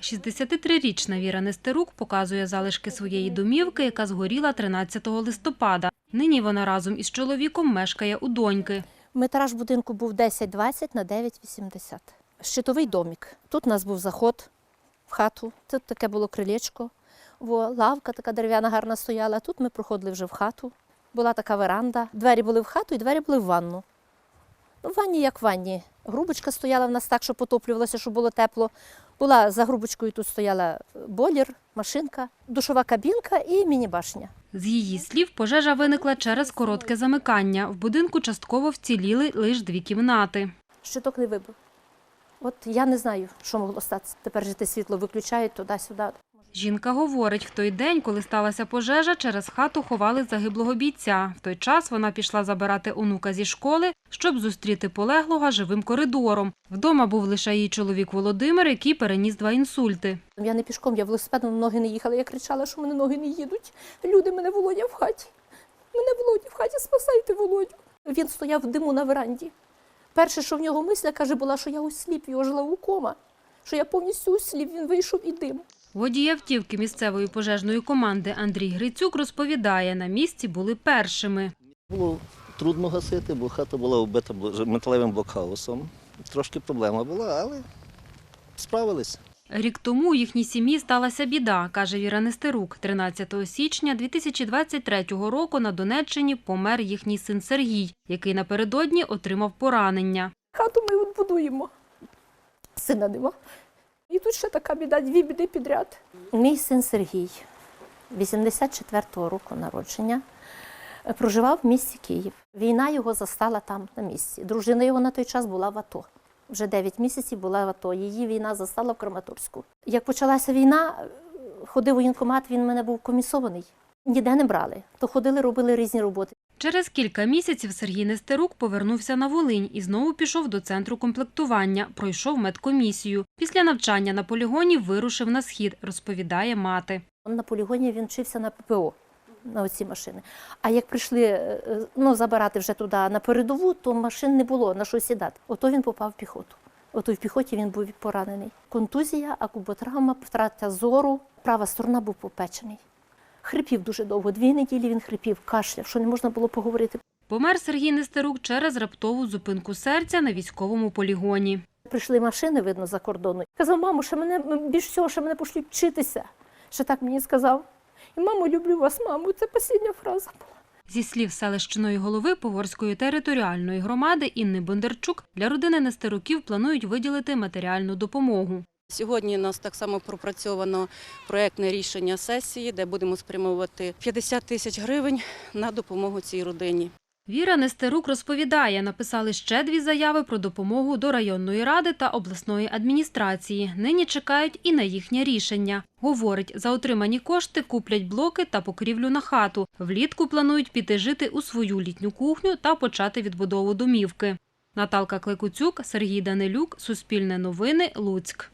63-річна Віра Нестерук показує залишки своєї домівки, яка згоріла 13 листопада. Нині вона разом із чоловіком мешкає у доньки. Метраж будинку був 10-20 на 9,80. Щитовий домик. Тут у нас був заход в хату. Тут таке було крилечко. Во, лавка така дерев'яна гарна стояла. Тут ми проходили вже в хату. Була така веранда. Двері були в хату і двері були в ванну. Ну, в ванні як в ванні. Грубочка стояла в нас так, що потоплювалося, щоб було тепло. Була за грубочкою тут стояла бойлер, машинка, душова кабінка і міні-башня. З її слів, пожежа виникла через коротке замикання. В будинку частково вціліли лише дві кімнати. Щиток не вибив. От я не знаю, що могло статися. Тепер жити світло виключають туди-сюди. Жінка говорить, в той день, коли сталася пожежа, через хату ховали загиблого бійця. В той час вона пішла забирати онука зі школи, щоб зустріти полеглого живим коридором. Вдома був лише її чоловік Володимир, який переніс два інсульти. Я не пішком, я велосипедом ноги не їхала. Я кричала, що мене ноги не їдуть. Люди, мене Володя в хаті. Мене Володя в хаті, спасайте Володю. Він стояв в диму на веранді. Перше, що в нього мисля, каже, була, що я осліп, його жила у кома, що я повністю осліп, він вийшов і дим. Водій автівки місцевої пожежної команди Андрій Грицюк розповідає, на місці були першими. Було трудно гасити, бо хата була вбита металевим блокхаусом. Трошки проблема була, але справились. Рік тому у їхній сім'ї сталася біда, каже Віра Нестерук. 13 січня 2023 року на Донеччині помер їхній син Сергій, який напередодні отримав поранення. Хату ми будуємо. Сина нема. І тут ще така біда, дві біди підряд. Мій син Сергій, 84-го року народження, е, проживав в місті Київ. Війна його застала там на місці. Дружина його на той час була в АТО. Вже 9 місяців була в АТО. Її війна застала в Краматорську. Як почалася війна, е, ходив у воєнкомат, він мене був комісований. Ніде не брали. То ходили, робили різні роботи. Через кілька місяців Сергій Нестерук повернувся на Волинь і знову пішов до центру комплектування, пройшов медкомісію. Після навчання на полігоні вирушив на схід, розповідає мати. На полігоні він вчився на ППО, на оці машини. А як прийшли е, е, ну, забирати вже туди на передову, то машин не було на що сідати. Ото він попав в піхоту. Ото в піхоті він був поранений. Контузія, акуботравма, втрата зору, права сторона був попечений. Хрипів дуже довго, дві неділі він хрипів, кашляв, що не можна було поговорити. Помер Сергій Нестерук через раптову зупинку серця на військовому полігоні. Прийшли машини, видно, за кордону. Казав, мамо, ще мене більш всього, ще мене пошлють вчитися. Ще так мені сказав. І мамо, люблю вас, мамо. Це остання фраза була. Зі слів селищної голови Поворської територіальної громади Інни Бондарчук, для родини Нестеруків планують виділити матеріальну допомогу. Сьогодні у нас так само пропрацьовано проектне рішення сесії, де будемо спрямовувати 50 тисяч гривень на допомогу цій родині. Віра Нестерук розповідає, написали ще дві заяви про допомогу до районної ради та обласної адміністрації. Нині чекають і на їхнє рішення. Говорить, за отримані кошти куплять блоки та покрівлю на хату. Влітку планують піти жити у свою літню кухню та почати відбудову домівки. Наталка Клекуцюк, Сергій Данилюк, Суспільне новини, Луцьк.